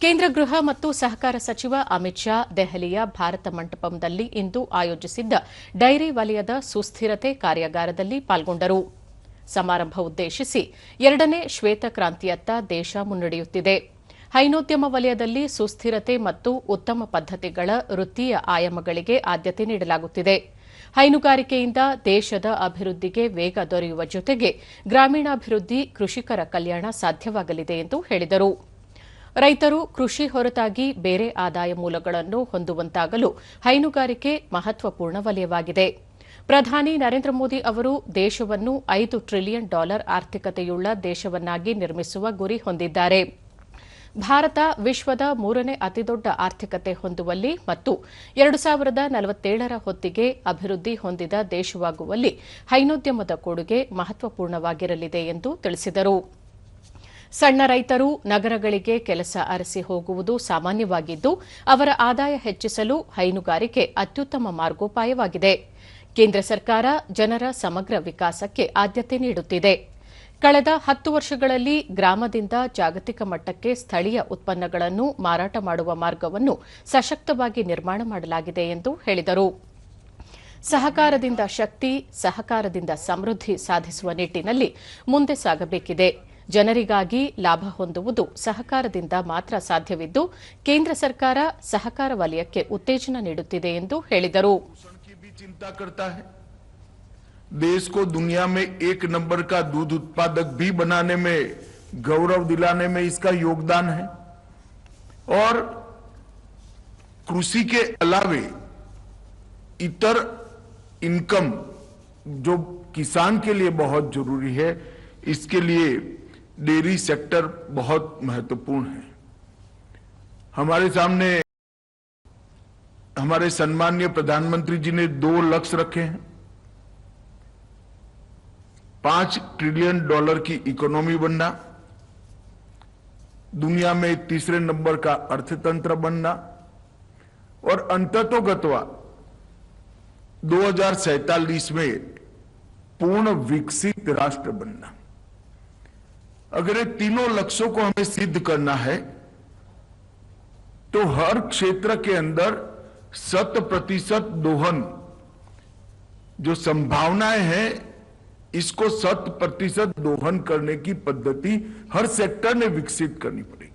ಕೇಂದ್ರ ಗೃಹ ಮತ್ತು ಸಹಕಾರ ಸಚಿವ ಅಮಿತ್ ಶಾ ದೆಹಲಿಯ ಭಾರತ ಮಂಟಪದಲ್ಲಿ ಇಂದು ಆಯೋಜಿಸಿದ್ದ ಡೈರಿ ವಲಯದ ಸುಸ್ಥಿರತೆ ಕಾರ್ಯಾಗಾರದಲ್ಲಿ ಪಾಲ್ಗೊಂಡರು. ಸಮಾರಂಭ ಉದ್ದೇಶಿಸಿ ಎರಡನೇ ಶ್ವೇತಕ್ರಾಂತಿಯತ್ತ ದೇಶ ಮುನ್ನಡೆಯುತ್ತಿದೆ. ಹೈನೋದ್ಯಮ ವಲಯದಲ್ಲಿ ಸುಸ್ಥಿರತೆ ಮತ್ತು ಉತ್ತಮ ಪದ್ದತಿಗಳ ವೃತ್ತೀಯ ಆಯಾಮಗಳಿಗೆ ಆದ್ಯತೆ ನೀಡಲಾಗುತ್ತಿದೆ. ಹೈನುಗಾರಿಕೆಯಿಂದ ದೇಶದ ಅಭಿವೃದ್ಧಿಗೆ ವೇಗ ದೊರೆಯುವ ಜೊತೆಗೆ ಗ್ರಾಮೀಣಾಭಿವೃದ್ಧಿ, ಕೃಷಿಕರ ಕಲ್ಯಾಣ ಸಾಧ್ಯವಾಗಲಿದೆ ಎಂದು ಹೇಳಿದರು. ರೈತರು ಕೃಷಿ ಹೊರತಾಗಿ ಬೇರೆ ಆದಾಯ ಮೂಲಗಳನ್ನು ಹೊಂದುವಂತಾಗಲು ಹೈನುಗಾರಿಕೆ ಮಹತ್ವಪೂರ್ಣ ವಲಯವಾಗಿದೆ. ಪ್ರಧಾನಿ ನರೇಂದ್ರ ಮೋದಿ ಅವರು ದೇಶವನ್ನು ಐದು ಟ್ರಿಲಿಯನ್ ಡಾಲರ್ ಆರ್ಥಿಕತೆಯುಳ್ಳ ದೇಶವನ್ನಾಗಿ ನಿರ್ಮಿಸುವ ಗುರಿ ಹೊಂದಿದ್ದಾರೆ. ಭಾರತ ವಿಶ್ವದ ಮೂರನೇ ಅತಿದೊಡ್ಡ ಆರ್ಥಿಕತೆ ಹೊಂದುವಲ್ಲಿ ಮತ್ತು ಎರಡು ಸಾವಿರದ ನಲವತ್ತೇಳರ ಹೊತ್ತಿಗೆ ಅಭಿವೃದ್ಧಿ ಹೊಂದಿದ ದೇಶವಾಗುವಲ್ಲಿ ಹೈನೋದ್ಯಮದ ಕೊಡುಗೆ ಮಹತ್ವಪೂರ್ಣವಾಗಿರಲಿದೆ ಎಂದು ತಿಳಿಸಿದರು. ಸಣ್ಣ ರೈತರು ನಗರಗಳಿಗೆ ಕೆಲಸ ಅರಸಿ ಹೋಗುವುದು ಸಾಮಾನ್ಯವಾಗಿದ್ದು, ಅವರ ಆದಾಯ ಹೆಚ್ಚಿಸಲು ಹೈನುಗಾರಿಕೆ ಅತ್ಯುತ್ತಮ ಮಾರ್ಗೋಪಾಯವಾಗಿದೆ. ಕೇಂದ್ರ ಸರ್ಕಾರ ಜನರ ಸಮಗ್ರ ವಿಕಾಸಕ್ಕೆ ಆದ್ಯತೆ ನೀಡುತ್ತಿದೆ. ಕಳೆದ ಹತ್ತು ವರ್ಷಗಳಲ್ಲಿ ಗ್ರಾಮದಿಂದ ಜಾಗತಿಕ ಮಟ್ಟಕ್ಕೆ ಸ್ಥಳೀಯ ಉತ್ಪನ್ನಗಳನ್ನು ಮಾರಾಟ ಮಾಡುವ ಮಾರ್ಗವನ್ನು ಸಶಕ್ತವಾಗಿ ನಿರ್ಮಾಣ ಮಾಡಲಾಗಿದೆ ಎಂದು ಹೇಳಿದರು. ಸಹಕಾರದಿಂದ ಶಕ್ತಿ, ಸಹಕಾರದಿಂದ ಸಮೃದ್ಧಿ ಸಾಧಿಸುವ ನಿಟ್ಟಿನಲ್ಲಿ ಮುಂದೆ ಸಾಗಬೇಕಿದೆ. ಜನರಿಗಾಗಿ ಲಾಭ ಹೊಂದುವುದು ಸಹಕಾರದಿಂದ ಮಾತ್ರ ಸಾಧ್ಯವಿದ್ದು ಕೇಂದ್ರ ಸರ್ಕಾರ ಸಹಕಾರ ವಲಯಕ್ಕೆ ಉತ್ತೇಜನ ನೀಡುತ್ತಿದೆ ಎಂದು ಹೇಳಿದರು की भी चिंता करता है देश को दुनिया में एक नंबर का दूध उत्पादक भी बनाने में गौरव दिलाने में इसका योगदान है और कृषि के अलावे इतर इनकम जो किसान के लिए बहुत जरूरी है इसके लिए डेयरी सेक्टर बहुत महत्वपूर्ण है। हमारे सामने हमारे सम्मान्य प्रधानमंत्री जी ने दो लक्ष्य रखे हैं। पाँच ट्रिलियन डॉलर की इकोनॉमी बनना, दुनिया में तीसरे नंबर का अर्थतंत्र बनना और अंततोगतवा 2047 में पूर्ण विकसित राष्ट्र बनना। अगर तीनों लक्ष्यों को हमें सिद्ध करना है तो हर क्षेत्र के अंदर शत प्रतिशत दोहन, जो संभावनाएँ हैं, इसको शत प्रतिशत दोहन करने की पद्धति हर सेक्टर ने विकसित करनी पड़ेगी।